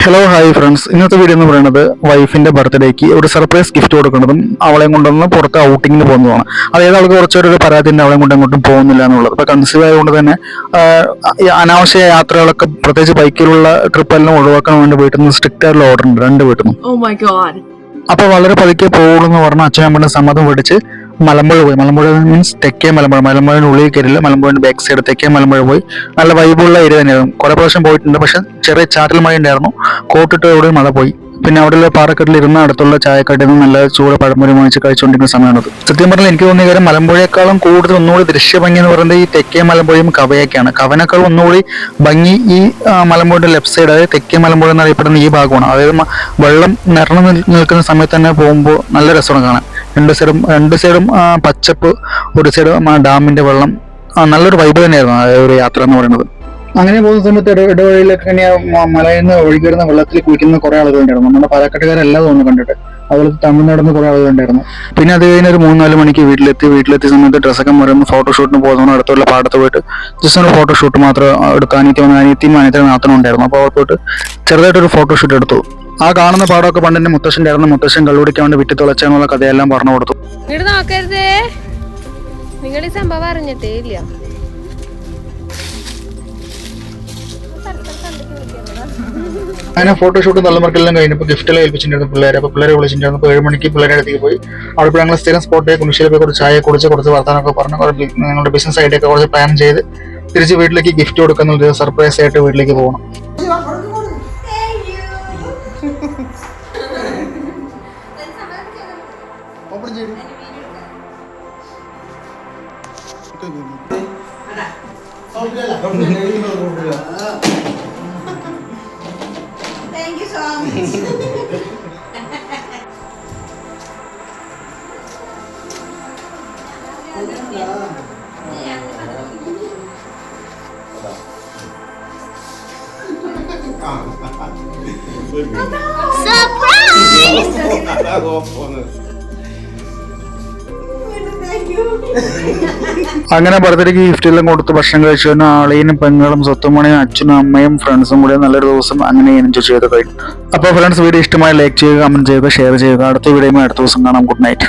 Hello hi friends ഇന്നത്തെ video എന്ന് പറയുന്നത് വൈഫിന്റെ ബർത്ത്ഡേക്ക് ഒരു സർപ്രൈസ് ഗിഫ്റ്റ് കൊടുക്കുന്നതും അവളെ കൊണ്ടുവന്ന് പുറത്ത് ഔട്ടിങ്ങിന് പോകുന്നതാണ് അതായത് അവൾക്ക് കുറച്ചൊരു പരാതി ഉണ്ട് അവളെ കൊണ്ട് അങ്ങോട്ടും പോകുന്നില്ല എന്നുള്ളത്. ഇപ്പൊ കൺസീവ് ആയതുകൊണ്ട് തന്നെ അനാവശ്യ യാത്രകളൊക്കെ പ്രത്യേകിച്ച് ബൈക്കിലുള്ള ട്രിപ്പ് എല്ലാം ഒഴിവാക്കാൻ വേണ്ടി വീട്ടിൽ നിന്ന് സ്ട്രിക്റ്റ് ആയിട്ടുള്ള ഓർഡർ ഉണ്ട് രണ്ട് വീട്ടിൽ നിന്നും. Oh my god. അപ്പൊ വളരെ പതുക്കെ പോകുള്ളൂ എന്ന് പറഞ്ഞ അച്ഛനും അമ്മയുടെ സമ്മതം പിടിച്ച് മലമ്പുഴ പോയി. മലമ്പുഴ മീൻസ് തെക്കേ മലമ്പുഴ. മലമ്പുഴയുടെ ഉള്ളിൽ കയറില്ല. മലമ്പുഴയുടെ ബാക്ക് സൈഡ് തെക്കേ മലമ്പുഴ പോയി. നല്ല വൈബുള്ള ഏരിയ തന്നെയായിരുന്നു. കുറെ പ്രാവശ്യം പോയിട്ടുണ്ട്. പക്ഷെ ചെറിയ ചാറ്റൽ മഴ ഉണ്ടായിരുന്നു. കോട്ടിട്ട് അവിടെ മഴ പോയി. പിന്നെ അവിടെയുള്ള പാറക്കെട്ടിൽ ഇരുന്ന അടുത്തുള്ള ചായക്കടയിൽ നിന്ന് നല്ല ചൂട് പഴംപൊരി വാങ്ങിച്ച് കഴിച്ചുകൊണ്ടിരിക്കുന്ന സമയമാണത് സത്യം പറഞ്ഞാൽ എനിക്ക് തോന്നിയ കാര്യം മലമ്പുഴയെക്കാളും കൂടുതൽ ഒന്നുകൂടി ദൃശ്യഭംഗി എന്ന് പറയുന്നത് ഈ തെക്കേ മലമ്പുഴയും കവയൊക്കെയാണ് കവനേക്കാൾ ഒന്നുകൂടി ഭംഗി ഈ മലമ്പുഴയുടെ ലെഫ്റ്റ് സൈഡ് അതായത് തെക്കേ മലമ്പുഴ എന്നറിയപ്പെടുന്ന ഈ ഭാഗമാണ്. അതായത് വെള്ളം നിറഞ്ഞു നിൽക്കുന്ന സമയത്ത് തന്നെ പോകുമ്പോൾ നല്ല രസമാണ് കാണാൻ. രണ്ട് സൈഡും രണ്ട് സൈഡും പച്ചപ്പ് ഒരു സൈഡ് ഡാമിന്റെ വെള്ളം നല്ലൊരു വൈബ് തന്നെയായിരുന്നു ആ ഒരു യാത്ര എന്ന് പറയുന്നത്. അങ്ങനെ പോകുന്ന സമയത്ത് ഇട- ഇടവഴിയിലൊക്കെ ഇങ്ങനെ മലയിൽ നിന്ന് ഒഴുകി വരുന്ന വെള്ളത്തിൽ കുളിക്കുന്ന കുറെ ആളുകളുണ്ടായിരുന്നു നമ്മുടെ പാലക്കാട്ടുകാരെല്ലാം തോന്നുന്നു കണ്ടിട്ട്. അതുപോലെ തമിഴ്നാട് നിന്ന് കുറെ ആളുകളുണ്ടായിരുന്നു പിന്നെ അത് കഴിഞ്ഞ് ഒരു മൂന്നാൽ മണിക്ക് വീട്ടിലെത്തി വീട്ടിലെത്തിയ സമയത്ത് ഡ്രസ്സൊക്കെ ഫോട്ടോ ഫോട്ടോഷൂട്ടിന് പോകുന്ന അടുത്തുള്ള പാടത്ത് പോയിട്ട് ജസ്റ്റ് ഒരു ഫോട്ടോഷൂട്ട് മാത്രം എടുത്ത് അനിയത്തി വന്ന് അനിയത്തിയും അനിയത്തിനും മാത്രം ഉണ്ടായിരുന്നു അപ്പോൾ അവർ പോയിട്ട് ചെറുതായിട്ടൊരു ഫോട്ടോഷൂട്ട് എടുത്തു. ആ കാണുന്ന പാടമൊക്കെ പണ്ട് എന്റെ മുത്തശ്ശന്റെ ആയിരുന്നു മുത്തശ്ശൻ കള്ളുടിക്കാൻ വേണ്ടി വിറ്റ് തുളച്ചെന്നുള്ള കഥയെല്ലാം പറഞ്ഞു കൊടുത്തു. ഇങ്ങോട്ട് നോക്കരുതേ. നിങ്ങൾ ഈ സംഭവം അറിഞ്ഞിട്ടേ ഇല്ല. അങ്ങനെ ഫോട്ടോഷൂട്ടും തള്ളുമറക്കെല്ലാം കഴിഞ്ഞപ്പോൾ ഗിഫ്റ്റെല്ലാം ഏൽപ്പിച്ചിട്ടുണ്ടായിരുന്നു പിള്ളേരെ. അപ്പോൾ പിള്ളേരെ വിളിച്ചിട്ടുണ്ടായിരുന്നു. അപ്പോൾ ഏഴ് മണിക്ക് പിള്ളേരുടെ അടുത്തേക്ക് പോയി. അവിടെ ഞങ്ങൾ സ്ഥിരം സ്പോട്ടിൽ കുണിശ്ശേരി കുറച്ച് ചായ കുടിച്ച് കുറച്ച് വർത്താനൊക്കെ പറഞ്ഞു. ഞങ്ങളുടെ ബിസിനസ് ഐഡിയ ഒക്കെ കുറച്ച് പ്ലാൻ ചെയ്ത് തിരിച്ച് വീട്ടിലേക്ക് ഗിഫ്റ്റ് കൊടുക്കുന്ന സർപ്രൈസ് ആയിട്ട് വീട്ടിലേക്ക് പോകണം. Thank you so much. Thank you. അങ്ങനെ ബർത്ത്ഡേക്ക് ഗിഫ്റ്റ് എല്ലാം കൊടുത്ത് ഭക്ഷണം കഴിച്ചു. ആളെയും പെങ്ങളും സ്വത്തുമണിയും അച്ഛനും അമ്മയും ഫ്രണ്ട്സും കൂടെ നല്ലൊരു ദിവസം അങ്ങനെ എൻജോയ് ചെയ്ത് കഴിഞ്ഞു. അപ്പോൾ ഫ്രണ്ട്സ് വീഡിയോ ഇഷ്ടമായി ലൈക്ക് ചെയ്യുക കമന്റ് ചെയ്യുക ഷെയർ ചെയ്യുക. അടുത്ത വീഡിയോയുമായി അടുത്ത ദിവസം കാണാം. Good night